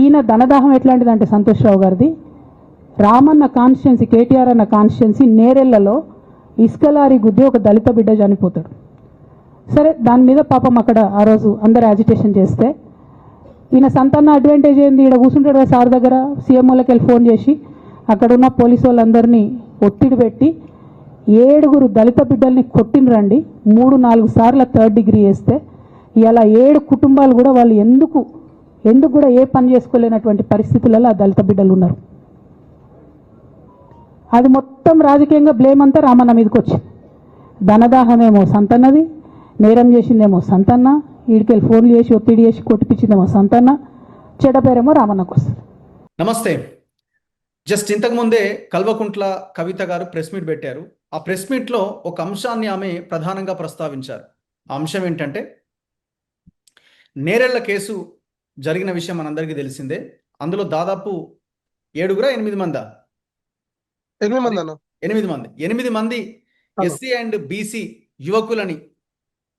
ఈయన ధనదాహం ఎట్లాంటిదంటే సంతోష్ రావు గారిది. రామన్న కాన్స్టిట్యున్సీ కేటీఆర్ అన్న కాన్స్టిట్యున్సీ నేరెళ్ళలో ఇసుకలారి గుద్ది ఒక దళిత బిడ్డ చనిపోతాడు. సరే దాని మీద పాపం అక్కడ ఆ రోజు అందరు యాజిటేషన్ చేస్తే ఈయన సంతాన అడ్వాంటేజ్ ఏంది? ఈడ కూర్చుంటాడు కదా సార్ దగ్గర సీఎంఓలకి వెళ్ళి ఫోన్ చేసి. అక్కడ ఉన్న పోలీసు వాళ్ళందరినీ ఒత్తిడి పెట్టి ఏడుగురు దళిత బిడ్డల్ని కొట్టినరండి మూడు నాలుగు సార్లు థర్డ్ డిగ్రీ వేస్తే. ఇలా ఏడు కుటుంబాలు కూడా వాళ్ళు ఎందుకు ఎందుకు కూడా ఏ పని చేసుకోలేనటువంటి పరిస్థితులలో ఆ దళిత బిడ్డలు ఉన్నారు. అది మొత్తం రాజకీయంగా బ్లేమ్ అంతా రామన్న మీదకి వచ్చింది. ధనదాహమేమో సంతన్నది నేరం చేసిందేమో సంతన్న వీడికెళ్ళి ఫోన్లు చేసి ఒత్తిడి చేసి కొట్టిపించిందేమో సంతన్న చెడపేరేమో రామన్నకు వస్తుంది. నమస్తే. జస్ట్ ఇంతకు ముందే కల్వకుంట్ల కవిత గారు ప్రెస్ మీట్ పెట్టారు. ఆ ప్రెస్ మీట్లో ఒక అంశాన్ని ఆమె ప్రధానంగా ప్రస్తావించారు. ఆ అంశం ఏంటంటే నేరెళ్ళ కేసు జరిగిన విషయం మనందరికీ తెలిసిందే. అందులో దాదాపు ఏడుగురా ఎనిమిది మందా? ఎనిమిది మంది అన్న. ఎనిమిది మంది. ఎనిమిది మంది. ఎస్సీ అండ్ బీసీ యువకులని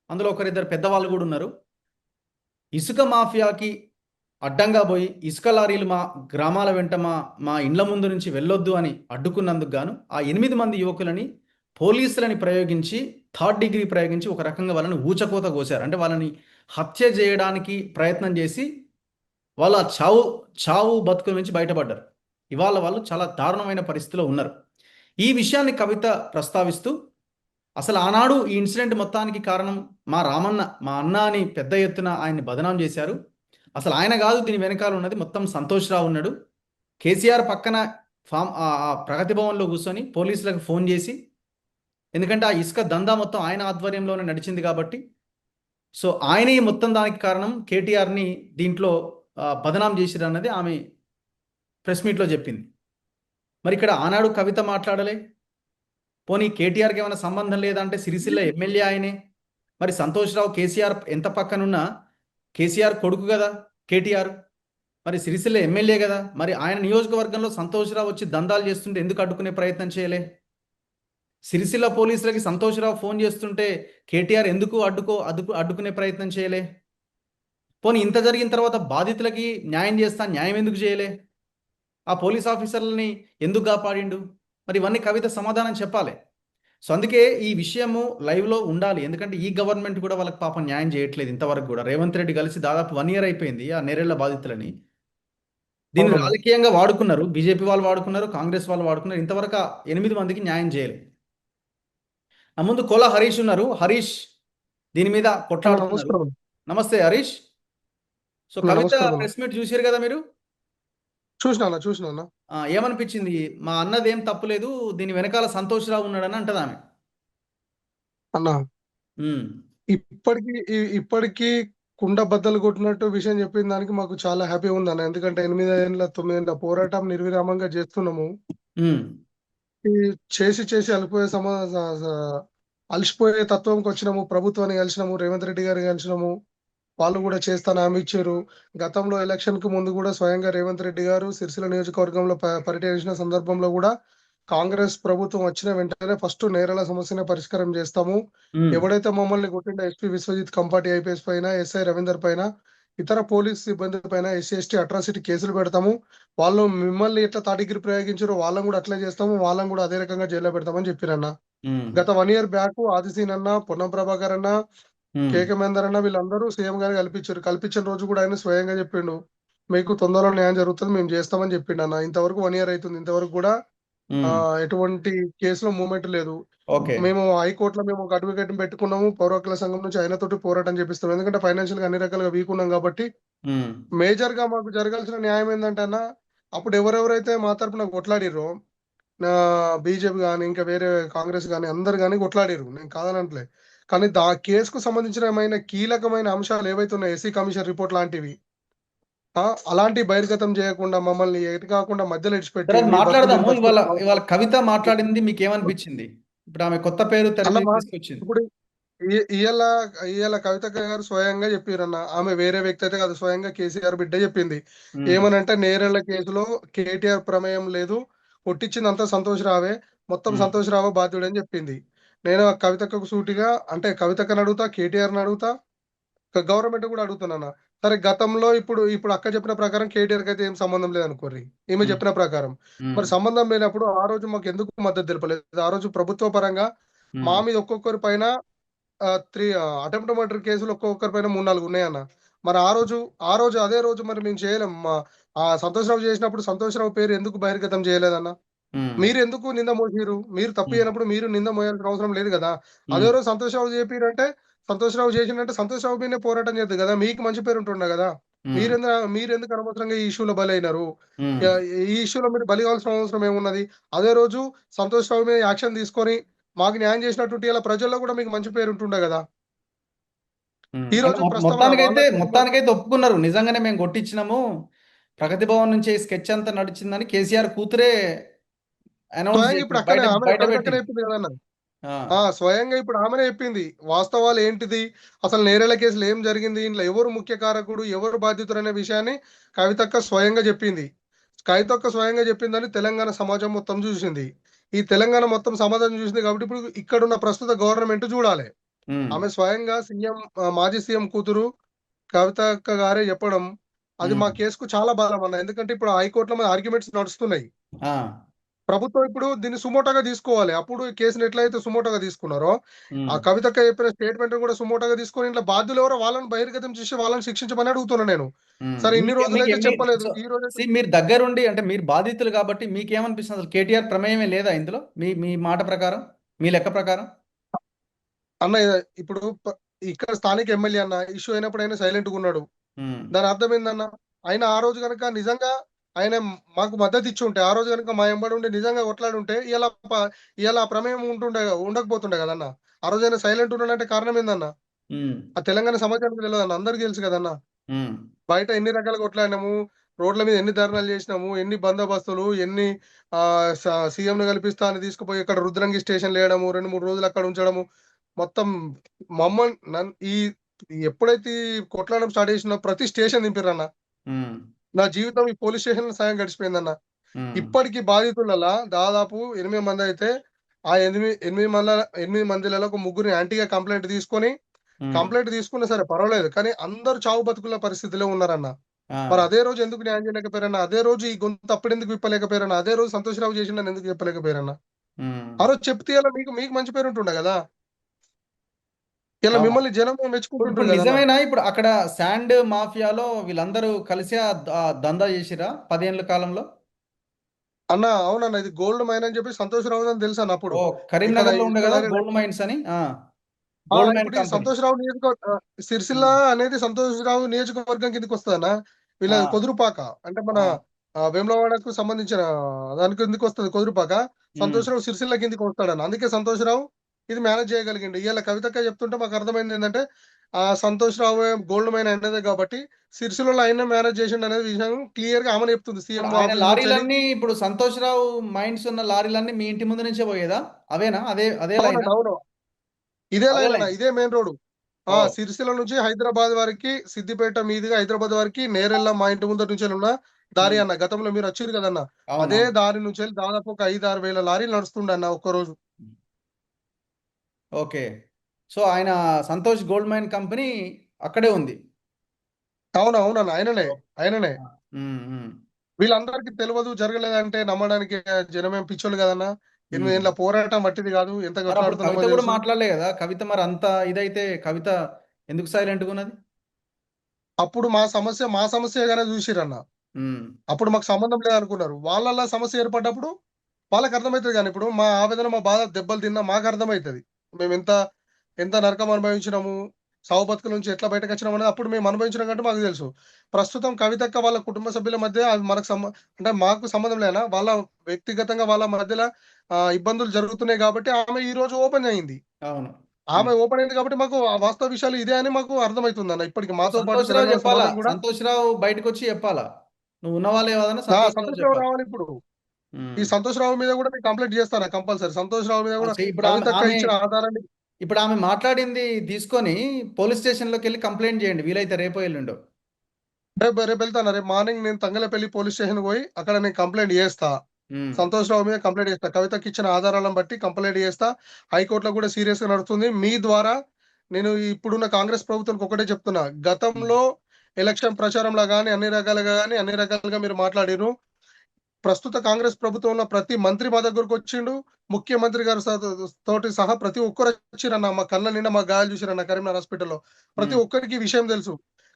అందులో ఒకరిద్దరు పెద్దవాళ్ళు కూడా ఉన్నారు. ఇసుక మాఫియాకి అడ్డంగా పోయి ఇసుక లారీలు మా గ్రామాల వెంట మా మా ఇండ్ల ముందు నుంచి వెళ్ళొద్దు అని అడ్డుకున్నందుకు గాను ఆ ఎనిమిది మంది యువకులని పోలీసులని ప్రయోగించి థర్డ్ డిగ్రీ ప్రయోగించి ఒక రకంగా వాళ్ళని ఊచకోత కోసారు అంటే వాళ్ళని హత్య చేయడానికి ప్రయత్నం చేసి వాళ్ళ చావు చావు బతుకుల నుంచి బయటపడ్డారు. ఇవాళ వాళ్ళు చాలా దారుణమైన పరిస్థితిలో ఉన్నారు. ఈ విషయాన్ని కవిత ప్రస్తావిస్తూ అసలు ఆనాడు ఈ ఇన్సిడెంట్ మొత్తానికి కారణం మా రామన్న మా అన్న అని పెద్ద ఎత్తున ఆయన్ని బదనాం చేశారు. అసలు ఆయన కాదు దీని వెనకాల ఉన్నది మొత్తం సంతోష్ రావు ఉన్నాడు. కేసీఆర్ పక్కన ఫామ్ ఆ ప్రగతి భవన్లో కూర్చొని పోలీసులకు ఫోన్ చేసి ఎందుకంటే ఆ ఇసుక దందా మొత్తం ఆయన ఆధ్వర్యంలోనే నడిచింది కాబట్టి. సో ఆయనే మొత్తం దానికి కారణం. కేటీఆర్ని దీంట్లో బదనాం చేసిరు అన్నది ఆమె ప్రెస్ మీట్లో చెప్పింది. మరి ఇక్కడ ఆనాడు కవిత మాట్లాడలే. పోనీ కేటీఆర్కి ఏమైనా సంబంధం లేదంటే సిరిసిల్ల ఎమ్మెల్యే ఆయనే. మరి సంతోష్ రావు కేసీఆర్ ఎంత పక్కనున్నా కేసీఆర్ కొడుకు కదా కేటీఆర్. మరి సిరిసిల్ల ఎమ్మెల్యే కదా. మరి ఆయన నియోజకవర్గంలో సంతోష్ రావు వచ్చి దందాలు చేస్తుంటే ఎందుకు అడ్డుకునే ప్రయత్నం చేయలే? సిరిసిల్ల పోలీసులకి సంతోష్ రావు ఫోన్ చేస్తుంటే కేటీఆర్ ఎందుకు అడ్డుకో అడ్డుకు అడ్డుకునే ప్రయత్నం చేయలే? పోనీ ఇంత జరిగిన తర్వాత బాధితులకి న్యాయం చేస్తా న్యాయం ఎందుకు చేయలే? ఆ పోలీస్ ఆఫీసర్లని ఎందుకు కాపాడిండు? మరి ఇవన్నీ కవిత సమాధానం చెప్పాలి. సో అందుకే ఈ విషయము లైవ్లో ఉండాలి. ఎందుకంటే ఈ గవర్నమెంట్ కూడా వాళ్ళకి పాపం న్యాయం చేయట్లేదు ఇంతవరకు కూడా. రేవంత్ రెడ్డి కలిసి దాదాపు వన్ ఇయర్ అయిపోయింది ఆ నేరేళ్ళ బాధితులని. దీన్ని. రాజకీయంగా వాడుకున్నారు. బీజేపీ వాళ్ళు వాడుకున్నారు కాంగ్రెస్ వాళ్ళు వాడుకున్నారు. ఇంతవరకు ఎనిమిది మందికి న్యాయం చేయలేదు ముందు కోల హరీష్ ఉన్నారు. హరీష్ దీని మీద కొట్లాడుతున్నారు. నమస్తే Harish. So Kavitha. Press meet చూసారు కదా మీరు? చూసినా చూసినా ఏమనిపించింది? మా అన్నది ఏం తప్పులేదు దీని వెనకాల సంతోష్ రావు ఉన్నాడని అంటది ఆమె. అన్న ఇప్పటికి కుండ బద్దలు కొట్టినట్టు విషయం చెప్పిన దానికి మాకు చాలా హ్యాపీ ఉంది అన్న. ఎందుకంటే ఎనిమిది ఏళ్ళ తొమ్మిది ఏళ్ళ పోరాటం నిర్విరామంగా చేస్తున్నాము. చేసి చేసి అలిపోయే సమా అలసిపోయే తత్వంకి వచ్చినాము. ప్రభుత్వాన్ని కలిసినాము రేవంత్ రెడ్డి గారు కలిసినాము. వాళ్ళు కూడా చేస్తాను హామీ ఇచ్చారు. గతంలో ఎలక్షన్కు ముందు కూడా స్వయంగా రేవంత్ రెడ్డి గారు సిరిసిల్ల నియోజకవర్గంలో పర్యటించిన సందర్భంలో కూడా కాంగ్రెస్ ప్రభుత్వం వచ్చిన వెంటనే ఫస్ట్ నేరాల సమస్యనే పరిష్కారం చేస్తాము. ఎవడైతే మమ్మల్ని కొట్టిండో ఎస్పీ విశ్వజిత్ కంపాటి ఐపీఎస్ పైన ఎస్ఐ రవీందర్ పైన ఇతర పోలీస్ సిబ్బంది పైన ఎస్సీ ఎస్టీ అట్రాసిటీ కేసులు పెడతాము. వాళ్ళు మిమ్మల్ని ఎట్లా తాటిగిరి ప్రయోగించారో వాళ్ళని కూడా అట్లే చేస్తాము. వాళ్ళని కూడా అదే రకంగా జైల్లో పెడతామని చెప్పిరన్న. గత వన్ ఇయర్ బ్యాక్ ఆదిసీన్ అన్న పొన్నం ప్రభాకర్ అన్న కేకే మహేందర్ అన్న వీళ్ళందరూ సీఎం గారు కల్పించారు. కల్పించిన రోజు కూడా ఆయన స్వయంగా చెప్పిండు మీకు తొందరలో న్యాయం జరుగుతుంది మేము చేస్తామని చెప్పిండు అన్న. ఇంతవరకు వన్ ఇయర్ అవుతుంది ఇంతవరకు కూడా ఎటువంటి కేసులో మూమెంట్ లేదు. మేము హైకోర్టులో మేము ఒక అడ్వకేట్ పెట్టుకున్నాము. పౌర హక్కుల సంఘం నుంచి ఆయనతోటి పోరాటం చేపిస్తాం ఎందుకంటే ఫైనాన్షియల్గా అన్ని రకాలుగా వీక్ ఉన్నాం కాబట్టి మేజర్గా మాకు జరగాల్సిన న్యాయం ఏంటంటే అన్న అప్పుడు ఎవరెవరైతే మా తరపున కొట్లాడిరో బీజేపీ కానీ ఇంకా వేరే కాంగ్రెస్ కానీ అందరు కానీ కొట్లాడిరు నేను కాదనట్లే. కానీ దా కేసుకు సంబంధించిన ఏమైనా కీలకమైన అంశాలు ఏవైతే ఉన్నాయో ఎస్సీ కమిషన్ రిపోర్ట్ లాంటివి అలాంటి బహిర్గతం చేయకుండా మమ్మల్ని ఎటు కాకుండా మధ్యలో మాట్లాడదాము. ఇవాళ ఇవాళ కవిత మాట్లాడింది మీకు ఏమనిపించింది ఇప్పుడు ఆమె కొత్త పేరు ఇప్పుడు ఇయ్యాల ఇయ్యాల కవిత గారు స్వయంగా చెప్పారన్న ఆమె వేరే వ్యక్తి అయితే కాదు స్వయంగా కేసీఆర్ బిడ్డ చెప్పింది. ఏమనంటే నేరేళ్ళ కేసులో కేటీఆర్ ప్రమేయం లేదు కొట్టించింది అంతా సంతోష్ రావే మొత్తం. సంతోష్ రావు బాధ్యుడని చెప్పింది. నేను ఆ కవితకు సూటిగా అంటే కవితకని అడుగుతా కేటీఆర్ని అడుగుతా గవర్నమెంట్ కూడా అడుగుతున్నాను. సరే గతంలో ఇప్పుడు ఇప్పుడు అక్క చెప్పిన ప్రకారం కేటీఆర్కి అయితే ఏం సంబంధం లేదనుకోర్రి. ఈమె. చెప్పిన ప్రకారం. మరి సంబంధం లేనప్పుడు ఆ రోజు మాకు ఎందుకు మద్దతు తెలపలేదు? ఆ రోజు ప్రభుత్వ పరంగా మా మీద ఒక్కొక్కరి పైన త్రీ అటెంప్ట్ మర్డర్ కేసులు ఒక్కొక్కరి పైన మూడు నాలుగు ఉన్నాయన్న. మరి ఆ రోజు ఆ రోజు అదే రోజు మరి మేము చేయలేం. ఆ సంతోషరావు చేసినప్పుడు సంతోషరావు పేరు ఎందుకు బహిర్గతం చేయలేదన్న? మీరు ఎందుకు నింద మోసిరు మీరు తప్పు ఉమ్. చేయనప్పుడు మీరు నింద మోయాల్సిన అవసరం లేదు కదా. ఉమ్, అదే రోజు సంతోషరావు చెప్పిరంటే సంతోషరావు చేసిందంటే సంతోషరావు మీదనే పోరాటం చేద్దు కదా. మీకు మంచి పేరు ఉంటుండే కదా మీరెందుకు మీరెందుకు అనవసరంగా ఈ ఇష్యూలో బలి అయినారు ఈ ఇష్యూలో మీరు బలి కావాల్సిన అవసరం ఏమున్నది? అదే రోజు సంతోష్ రావు మీద యాక్షన్ తీసుకొని మాకు న్యాయం చేసినట్టు ఇలా ప్రజల్లో కూడా మీకు మంచి పేరు ఉంటుండే కదా. ఈ రోజు మొత్తానికైతే మొత్తానికైతే ఒప్పుకున్నారు. నిజంగానే మేము కొట్టించినాము. ప్రగతి భవన్ నుంచి స్కెచ్ అంతా నడిచిందని కేసీఆర్ కూతురే అనౌన్స్ స్వయంగా ఇప్పుడు అక్కడే చెప్పింది కదన్న స్వయంగా ఆమెనే చెప్పింది. వాస్తవాలు ఏంటిది? అసలు నేరేళ్ళ కేసులు ఏం జరిగింది? ఇంట్లో ఎవరు ముఖ్య కారకుడు? ఎవరు బాధితులు అనే విషయాన్ని కవితక్క స్వయంగా చెప్పింది. కవితక్క స్వయంగా చెప్పిందని తెలంగాణ సమాజం మొత్తం చూసింది. ఈ తెలంగాణ మొత్తం సమాజం చూసింది కాబట్టి ఇప్పుడు ఇక్కడున్న ప్రస్తుత గవర్నమెంట్ చూడాలి. ఆమె స్వయంగా సీఎం మాజీ సీఎం కూతురు కవితక్క గారే చెప్పడం అది మా కేసుకు చాలా బలం అన్న. ఎందుకంటే ఇప్పుడు హైకోర్టులో మన ఆర్గ్యుమెంట్స్ నడుస్తున్నాయి. ప్రభుత్వం ఇప్పుడు దీన్ని సుమోటోగా తీసుకోవాలి. అప్పుడు కేసుని ఎట్లయితే సుమోటోగా తీసుకున్నారో ఆ కవితక్క చెప్పిన స్టేట్మెంట్ కూడా సుమోటోగా తీసుకొని ఇట్లా బాధ్యులు ఎవరో వాళ్ళని బహిర్గతం చేసి వాళ్ళని శిక్షించమని అడుగుతున్నా నేను. సరే ఇన్ని రోజులైతే చెప్పలేదు. ఈ రోజు మీరు దగ్గరుండి అంటే మీరు బాధితులు కాబట్టి మీకేమనిపిస్తుంది? అసలు కేటీఆర్ ప్రమేయమే లేదా ఇందులో? మీ మీ మాట ప్రకారం? మీ లెక్క ప్రకారం? అన్న ఇప్పుడు ఇక్కడ స్థానిక ఎమ్మెల్యే అన్న ఇష్యూ అయినప్పుడు ఆయన సైలెంట్గా ఉన్నాడు. దాని అర్థం ఏందన్న? ఆయన ఆ రోజు కనుక నిజంగా ఆయన మాకు మద్దతు ఇచ్చి ఉంటే ఆ రోజు కనుక మా ఎంబడి ఉండి నిజంగా కొట్లాడి ఉంటే ఇలా ఇలా ప్రమేయం ఉంటుండే ఉండకపోతుండే కదన్న? ఆ రోజు ఆయన సైలెంట్ ఉన్నాడంటే కారణం ఏందన్న? ఆ తెలంగాణ సమాజానికి తెలియదు అన్న అందరికీ తెలుసు కదన్న? బయట ఎన్ని రకాలుగా కొట్లాడినాము? రోడ్ల మీద ఎన్ని ధర్నాలు చేసినాము? ఎన్ని బందోబస్తులు? ఎన్ని ఆ సీఎం ను కల్పిస్తా అని తీసుకుపోయి ఇక్కడ రుద్రంగి స్టేషన్ లేయడము రెండు మూడు రోజులు అక్కడ ఉంచడము మొత్తం మమ్మల్ని ఈ ఎప్పుడైతే కొట్లాడడం స్టార్ట్ చేసినా ప్రతి స్టేషన్ దింపిరన్న నా జీవితం ఈ పోలీస్ స్టేషన్ సాయం గడిచిపోయిందన్న. ఇప్పటికి బాధితులలో దాదాపు ఎనిమిది మంది అయితే ఆ ఎనిమిది ఎనిమిది మంది ఎనిమిది మందిలలో ఒక ముగ్గురిని యాంటీగా కంప్లైంట్ తీసుకొని కంప్లైంట్ తీసుకున్నా సరే పర్వాలేదు కానీ అందరూ చావు బతుకుల పరిస్థితిలో ఉన్నారన్న. మరి అదే రోజు ఎందుకు న్యాయం చేయలేకపోయారన్న? అదే రోజు ఈ గొంతు అప్పుడు ఎందుకు విప్పలేకపోయారన్న? అదే రోజు సంతోషరావు చేసిండని ఎందుకు చెప్పలేకపోయారన్న? ఆ రోజు చెప్తే మీకు? మీకు మంచి పేరు ఉంటుండే కదా. ఇలా. మిమ్మల్ని జనం ఇప్పుడు కదా నిజమేనా? ఇప్పుడు అక్కడ శాండ్ మాఫియాలో వీళ్ళందరూ కలిసి ఆ దందా చేసిరా పదేళ్ళ కాలంలో? అన్న అవునన్న ఇది గోల్డ్ మైన్ అని చెప్పి సంతోషరావు అని తెలుసు అన్న అప్పుడు. కరీంనగర్లో ఉండే కదా గోల్డ్ మైన్స్ అని? కంపెనీ. సంతోషరావు నియోజకవర్గ సిరిసిల్ల అనేది సంతోషరావు నియోజకవర్గం కిందకి వస్తుందన్న వీళ్ళ. కొదురుపాక అంటే మన వేములవాడకు సంబంధించిన దానికి కిందకి వస్తుంది కొదురుపాక. సంతోషరావు సిరిసిల్ల కిందకి వస్తాడన్న. అందుకే సంతోషరావు ఇది మేనేజ్ చేయగలిగిండు. ఇవాళ కవితక్క చెప్తుంటే మాకు అర్థమైంది ఏంటంటే ఆ సంతోషరావు గోల్డ్ మైన్ అనేది కాబట్టి సిరిసిల్లలో ఆయన మేనేజ్ చేసిండు అనేది విషయం క్లియర్గా ఆమె చెప్తుంది. సీఎం లారీలన్నీ ఇప్పుడు సంతోష్ రావు మైండ్స్ ఉన్న లారీలన్నీ మీ ఇంటి ముందు నుంచే పోయేదా? అవేనా? అదే అదే లైన్ ఇదే లైన్ ఇదే మెయిన్ రోడ్ ఆ ఓ. సిరిసిల్ల నుంచి హైదరాబాద్ వరకు సిద్దిపేట మీదుగా హైదరాబాద్ వరకు నేరెళ్ళ మా ఇంటి ముందర నుంచి ఉన్న దారి. అన్న గతంలో మీరు వచ్చారు కదన్న? అదే దారి నుంచి దాదాపు ఒక ఐదు ఆరు వేల లారీలు నడుస్తుండే అన్న ఒక్క రోజు ఓకే. సో ఆయన సంతోష్ గోల్డ్ మైన్ కంపెనీ అక్కడే ఉంది. అవును అవునన్న ఆయననే ఆయననే. వీళ్ళందరికీ తెలియదు జరగలేదంటే నమ్మడానికి జనమేం పిచ్చోళ్ళు కదన్న? ఎనిమిది. ఏళ్ళ పోరాటం వట్టిది కాదు ఎంత మరి అప్పుడు కొట్లాడుతున్నామో కవిత కూడా మాట్లాడలే కదా? కవిత మరి అంత ఇదైతే కవిత ఎందుకు సైలెంట్గా ఉన్నది? అప్పుడు మా సమస్య మా సమస్యగానే చూసిరన్న. ఉమ్, అప్పుడు మాకు సంబంధం లేదనుకున్నారు. వాళ్ళ సమస్య ఏర్పడ్డప్పుడు వాళ్ళకి అర్థమవుతుంది కానీ ఇప్పుడు మా ఆవేదన మా బాధ దెబ్బలు తిన్నా మాకు అర్థమవుతుంది. మేము ఎంత ఎంత నరకం అనుభవించినాము సావు బతుకుల నుంచి ఎట్లా బయటకు వచ్చినాం అనేది అప్పుడు మేము అనుభవించినాం కంటే మాకు తెలుసు. ప్రస్తుతం కవితక్క వాళ్ళ కుటుంబ సభ్యుల మధ్య అది మనకు సంబ అంటే మాకు సంబంధం లేనా వాళ్ళ వ్యక్తిగతంగా వాళ్ళ మధ్యలో ఆ, ఇబ్బందులు జరుగుతున్నాయి కాబట్టి ఆమె ఈ రోజు ఓపెన్ అయింది. అవును. ఆమె ఓపెన్ అయింది కాబట్టి మాకు ఆ వాస్తవ విషయాలు ఇదే అని మాకు అర్థమవుతుంది అన్న ఇప్పటికి మాతో పాటు సంతోష్ రావు బయటకు వచ్చి చెప్పాలా? నువ్వు ఉన్నవాళ్ళే కాదన్నా ఆ, సంతోష్ రావు సంతోష్ రావు చెప్పాలి? రావాలి ఇప్పుడు. ఈ సంతోష్ రావు మీద కూడా నేను కంప్లైంట్ చేస్తాను కంపల్సరీ సంతోష్ రావు మీద కూడా ఇప్పుడు ఇచ్చిన ఆధారాన్ని ఇప్పుడు ఆమె మాట్లాడింది తీసుకొని పోలీస్ స్టేషన్లోకి వెళ్ళి కంప్లైంట్ చేయండి. వీలైతే రేపో ఎల్లుండో. రేపు రేపు వెళ్తాను? రేపు మార్నింగ్ నేను తంగలపల్లి పోలీస్ స్టేషన్ పోయి అక్కడ నేను కంప్లైంట్ చేస్తా. సంతోష్ రావు మీద కంప్లైంట్ చేస్తా. కవితకి ఇచ్చిన ఆధారాలను బట్టి కంప్లైంట్ చేస్తా. హైకోర్టులో కూడా సీరియస్గా నడుస్తుంది. మీ ద్వారా నేను ఇప్పుడున్న కాంగ్రెస్ ప్రభుత్వానికి ఒకటే చెప్తున్నా. గతంలో ఎలక్షన్ ప్రచారంలో కానీ అన్ని రకాలుగా కానీ అన్ని రకాలుగా మీరు మాట్లాడిరు ప్రస్తుత కాంగ్రెస్ ప్రభుత్వంలో ప్రతి మంత్రి మా దగ్గరకు వచ్చిండు. ముఖ్యమంత్రి గారు తోటి సహా ప్రతి ఒక్కరు వచ్చిరన్న మా కళ్ళ నిండా మా గాయాలు చూసిరన్న కరీంనగర్ హాస్పిటల్లో. ప్రతి. ఒక్కరికి విషయం తెలుసు.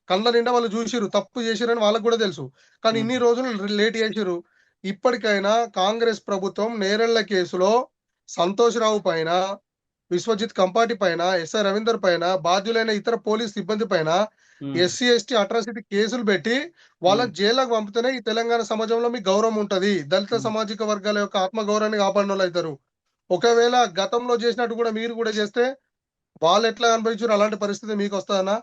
కళ్ళ నిండా వాళ్ళు చూసిరు తప్పు చేసిరని వాళ్ళకు కూడా తెలుసు. కానీ ఇన్ని రోజులు లేట్ చేసిరు. ఇప్పటికైనా కాంగ్రెస్ ప్రభుత్వం నేరెళ్ళ కేసులో సంతోష్ రావు పైన విశ్వజిత్ కంపాటి పైన ఎస్ఐ రవీందర్ పైన బాధ్యులైన ఇతర పోలీస్ సిబ్బంది పైన ఎస్సీ ఎస్టీ అట్రాసిటీ కేసులు పెట్టి వాళ్ళని జైలుకు పంపితేనే ఈ తెలంగాణ సమాజంలో మీకు గౌరవం ఉంటది. దళిత Hmm. సామాజిక వర్గాల యొక్క ఆత్మ గౌరవాన్ని కాపాడిన అవుతారు ఒకవేళ గతంలో చేసినట్టు కూడా మీరు కూడా చేస్తే వాళ్ళు ఎట్లా అనుభవించారు అలాంటి పరిస్థితి మీకు వస్తుందన్నా?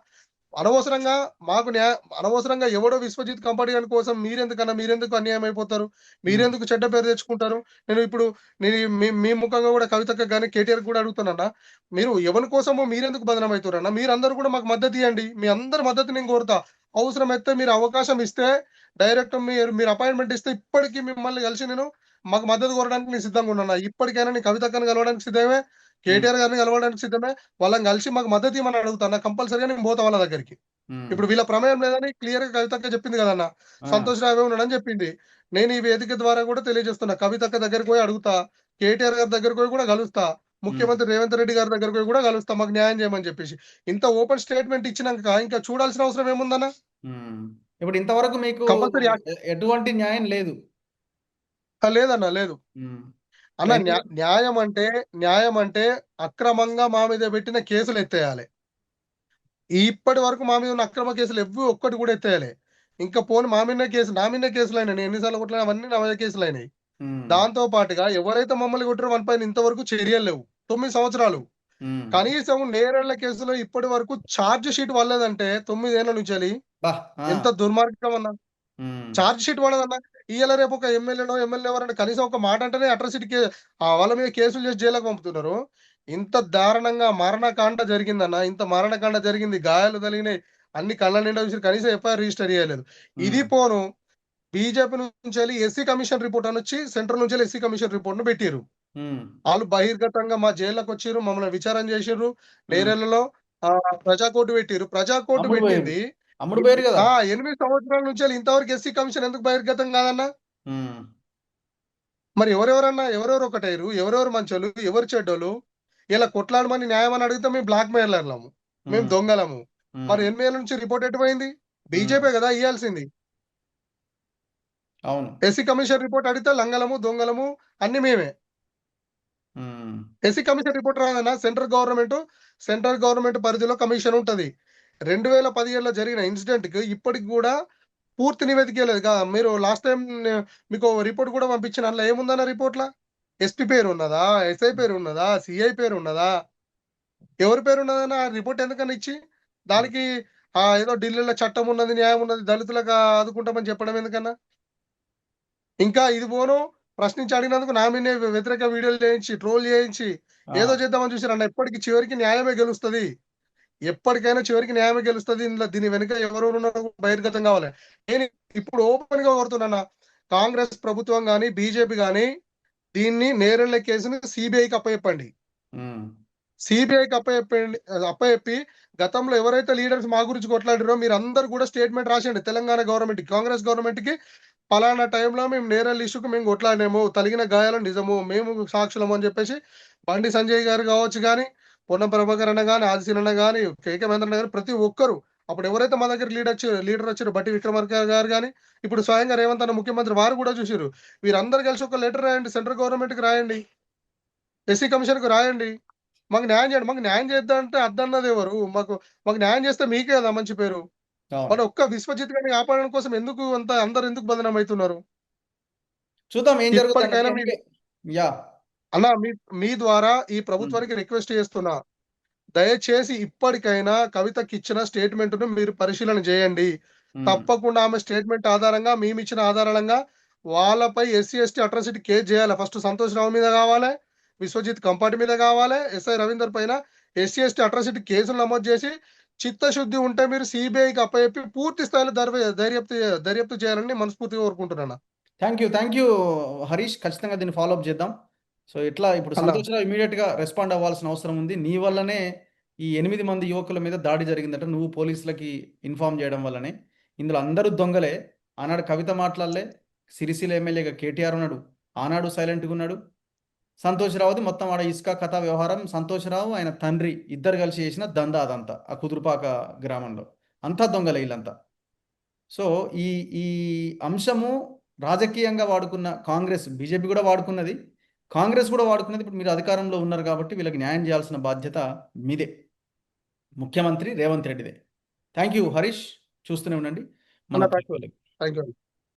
అనవసరంగా మాకు న్యాయ అనవసరంగా ఎవడో విశ్వజిత్ కంపార్టీ కోసం మీరెందుకన్నా మీరెందుకు అన్యాయం అయిపోతారు? మీరెందుకు చెడ్డ పేరు తెచ్చుకుంటారు? నేను ఇప్పుడు నేను మీ ముఖంగా కూడా కవితక్క కానీ కేటీఆర్ కూడా అడుగుతానన్నా? మీరు ఎవరి కోసమో మీరెందుకు బదనం అవుతారన్నా మీరందరూ కూడా మాకు మద్దతు ఇవ్వండి మీ అందరి మద్దతు నేను కోరుతా. అవసరమైతే మీరు అవకాశం ఇస్తే డైరెక్ట్ మీరు మీరు అపాయింట్మెంట్ ఇస్తే ఇప్పటికీ మిమ్మల్ని కలిసి నేను మాకు మద్దతు కోరడానికి నేను సిద్ధంగా ఉన్నాను? ఇప్పటికైనా నేను కవితక్కని కలవడానికి సిద్ధమే. కేటీఆర్ గారిని కలవడానికి సిద్ధమే. వాళ్ళని కలిసి మాకు మద్దతు ఇవ్వమని అడుగుతాను కంపల్సరీగా నేను పోతా వాళ్ళ దగ్గరికి. ఇప్పుడు వీళ్ళ ప్రమేయం లేదని క్లియర్గా కవితక్క చెప్పింది కదన్న సంతోష్ రావే ఉన్నాడని చెప్పింది. నేను ఈ వేదిక ద్వారా కూడా తెలియజేస్తున్నా. కవితక్క దగ్గరికి పోయి అడుగుతా. కేటీఆర్ గారి దగ్గరికి పోయి కూడా కలుస్తా. ముఖ్యమంత్రి రేవంత్ రెడ్డి గారి దగ్గరికి పోయి కూడా కలుస్తా. మాకు న్యాయం చేయమని చెప్పేసి. ఇంత ఓపెన్ స్టేట్మెంట్ ఇచ్చినాక ఇంకా చూడాల్సిన అవసరం ఏముందన్న. ఇప్పుడు ఇంతవరకు మీకు ఎటువంటి న్యాయం లేదు. లేదన్న లేదు. అన్న న్యాయం అంటే న్యాయం అంటే అక్రమంగా మా మీద పెట్టిన కేసులు ఎత్తేయాలి. ఇప్పటి వరకు మా మీద ఉన్న అక్రమ కేసులు ఎవ్వి ఒక్కటి కూడా ఎత్తేయాలి. ఇంకా పోని మా మీద కేసు నా మీద కేసులు అయినాయి. నేను ఎన్నిసార్లు కొట్టినా అవన్నీ నా మీద కేసులు అయినాయి. దాంతో పాటుగా ఎవరైతే మమ్మల్ని కొట్టారో మన పైన ఇంతవరకు చర్యలు లేవు. తొమ్మిది సంవత్సరాలు. కనీసం నేరేళ్ళ కేసులో ఇప్పటి వరకు ఛార్జ్ షీట్ వాళ్ళదంటే తొమ్మిదేళ్ళ నుంచి ఎంత దుర్మార్గం అన్న. ఛార్జ్ షీట్ పడదన్న ఇవాళ రేపు ఒక ఎమ్మెల్యేనో ఎమ్మెల్యే ఎవరైనా కనీసం ఒక మాట అంటేనే అట్రాసిటీ వాళ్ళ మీద కేసులు చేసి జైలుకు పంపుతున్నారు. ఇంత దారుణంగా మరణకాండ జరిగిందన్న ఇంత మరణకాండ జరిగింది గాయాలు తగిలినాయి అన్ని కళ్ళ నిండా చూసి కనీసం ఎఫ్ఐఆర్ రిజిస్టర్ చేయలేదు. ఇది పోను బీజేపీ నుంచి వెళ్ళి ఎస్సీ కమిషన్ రిపోర్ట్ అని వచ్చి సెంట్రల్ నుంచి వెళ్ళి ఎస్సీ కమిషన్ రిపోర్ట్ను పెట్టిరు వాళ్ళు బహిర్గతంగా మా జైల్లోకి వచ్చిర్రు మమ్మల్ని విచారణ చేసిర్రు నేరేళ్ళలో ఆ ప్రజా కోర్టు పెట్టిర్రు. ప్రజా కోర్టు అమ్ముడు పెట్టింది. అమ్ముడు కదా. ఎనిమిది సంవత్సరాల నుంచి ఇంతవరకు ఎస్సీ కమిషన్ ఎందుకు బహిర్గతం కాదన్నా? మరి ఎవరెవరన్నా ఎవరెవరు ఒకటైరు ఎవరెవరు మంచోళ్ళు ఎవరు చెడ్డోళ్ళు ఇలా కొట్లాడమని న్యాయం అని అడిగితే మేము బ్లాక్ మెయిలర్లము మేము దొంగలము. మరి ఎనిమిది ఏళ్ళ నుంచి రిపోర్ట్ ఎటుపోయింది? బీజేపీ కదా ఇయ్యాల్సింది. అవును. ఎస్సీ కమిషన్ రిపోర్ట్ అడిగితే లంగలము దొంగలము అన్ని మేమే. ఎస్సీ కమిషన్ రిపోర్ట్ రాదన్నా సెంట్రల్ గవర్నమెంట్ సెంట్రల్ గవర్నమెంట్ పరిధిలో కమిషన్ ఉంటది. రెండు వేల పదిహేడులో జరిగిన ఇన్సిడెంట్కి ఇప్పటికి కూడా పూర్తి నివేదిక కదా మీరు లాస్ట్ టైం మీకు రిపోర్ట్ కూడా పంపించిన అందులో ఏముందన్న రిపోర్ట్ లా ఎస్పీ పేరు ఉన్నదా ఎస్ఐ పేరు ఉన్నదా సిఐ పేరు ఉన్నదా ఎవరి పేరు ఉన్నదన్న ఆ రిపోర్ట్ ఎందుకని ఇచ్చి? దానికి ఆ ఏదో ఢిల్లీలో చట్టం ఉన్నది న్యాయం ఉన్నది దళితులకు ఆదుకుంటామని చెప్పడం ఎందుకన్నా? ఇంకా ఇది పోను ప్రశ్నించి అడిగినందుకు నా మీద వ్యతిరేక వీడియోలు చేయించి ట్రోల్ చేయించి ఏదో చేద్దామని చూసారన్న ఎప్పటికి చివరికి న్యాయమే గెలుస్తది. ఎప్పటికైనా చివరికి న్యాయమే గెలుస్తది. ఇందులో దీని వెనుక ఉన్నారో బహిర్గతం కావాలి. నేను ఇప్పుడు ఓపెన్గా కోరుతున్నా కాంగ్రెస్ ప్రభుత్వం కానీ బీజేపీ కానీ దీన్ని నేరెళ్ళ కేసుని సిబిఐకి అప్పచెప్పండి. సిబిఐకి అప్పచెప్పండి అప్పచెప్పి గతంలో ఎవరైతే లీడర్స్ మా గురించి కొట్లాడారో మీరు అందరు కూడా స్టేట్మెంట్ రాసండి తెలంగాణ గవర్నమెంట్ కాంగ్రెస్ గవర్నమెంట్కి పలానా టైంలో మేము నేరల్ ఇష్యూకి మేము కొట్లాడినాము. తలిగిన గాయాలు నిజము మేము సాక్షులము అని చెప్పేసి బండి సంజయ్ గారు కావచ్చు కానీ పొన్నం ప్రభాకర్ అన్న కానీ ఆదిశీలన్న కానీ కేకే మహేంద్రన్న కానీ ప్రతి ఒక్కరు అప్పుడు ఎవరైతే మా దగ్గర లీడర్ వచ్చి లీడర్ వచ్చారు బట్టి విక్రమార్క గారు కానీ ఇప్పుడు స్వయంగా రేవంత్ అన్న ముఖ్యమంత్రి వారు కూడా చూసారు వీరందరూ కలిసి ఒక లెటర్ రాయండి సెంట్రల్ గవర్నమెంట్కి రాయండి ఎస్సీ కమిషన్కు రాయండి. మాకు న్యాయం చేయండి మాకు న్యాయం చేద్దామంటే అద్దన్నది ఎవరు? మాకు మాకు న్యాయం చేస్తే మీకే కదా మంచి పేరు. మన ఒక్క విశ్వజిత్ గారిని కాపాడడం కోసం ఎందుకు అంత అందరు ఎందుకు బదనం అవుతున్నారు? చూద్దాం ఏం జరుగుతుంది. యా. అన్న మీ మీ ద్వారా ఈ ప్రభుత్వానికి రిక్వెస్ట్ చేస్తున్నా. దయచేసి ఇప్పటికైనా కవితకి ఇచ్చిన స్టేట్మెంట్ను మీరు పరిశీలన చేయండి. తప్పకుండా ఆమె స్టేట్మెంట్ ఆధారంగా మేము ఇచ్చిన ఆధారంగా వాళ్ళపై ఎస్సీ ఎస్టీ అట్రాసిటీ కేసు చేయాలి. ఫస్ట్ సంతోష్ రావు మీద కావాలి విశ్వజిత్ కంపాటి మీద కావాలి ఎస్ఐ రవీందర్ పైన ఎస్సీ ఎస్టీ అట్రాసిటీ కేసులు నమోదు చేసి చిత్తశుద్ధి ఉంటే మీరు సిబిఐకి అప్పచెప్పి పూర్తి స్థాయిలో దర్య- దర్యాప్తు దర్యాప్తు చేయాలని మనస్ఫూర్తిగా కోరుకుంటున్నాను thank you thank you Harish ఖచ్చితంగా దీన్ని ఫాలో అప్ చేద్దాం. సో ఇట్లా ఇప్పుడు అలా. సంతోష్ రావు ఇమీడియట్గా రెస్పాండ్ అవ్వాల్సిన అవసరం ఉంది. నీ వల్లనే ఈ ఎనిమిది మంది యువకుల మీద దాడి జరిగిందట. నువ్వు పోలీసులకి ఇన్ఫార్మ్ చేయడం వల్లనే. ఇందులో అందరూ దొంగలే. ఆనాడు కవిత మాట్లాడలే. సిరిసిల్ల ఎమ్మెల్యేగా కేటీఆర్ ఉన్నాడు. ఆనాడు సైలెంట్గా ఉన్నాడు. సంతోషరావుది మొత్తం ఆడ ఇసుక కథ వ్యవహారం. సంతోషరావు ఆయన తండ్రి ఇద్దరు కలిసి చేసిన దందా అదంతా ఆ కుదురుపాక గ్రామంలో. అంతా దొంగలే వీళ్ళంతా. సో ఈ ఈ అంశము రాజకీయంగా వాడుకున్న కాంగ్రెస్ బీజేపీ కూడా వాడుకున్నది. కాంగ్రెస్ కూడా వాడుకున్నది ఇప్పుడు మీరు అధికారంలో ఉన్నారు కాబట్టి వీళ్ళకి న్యాయం చేయాల్సిన బాధ్యత మీదే. ముఖ్యమంత్రి రేవంత్ రెడ్డిదే. Thank you Harish. చూస్తూనే ఉండండి. మన. Thank you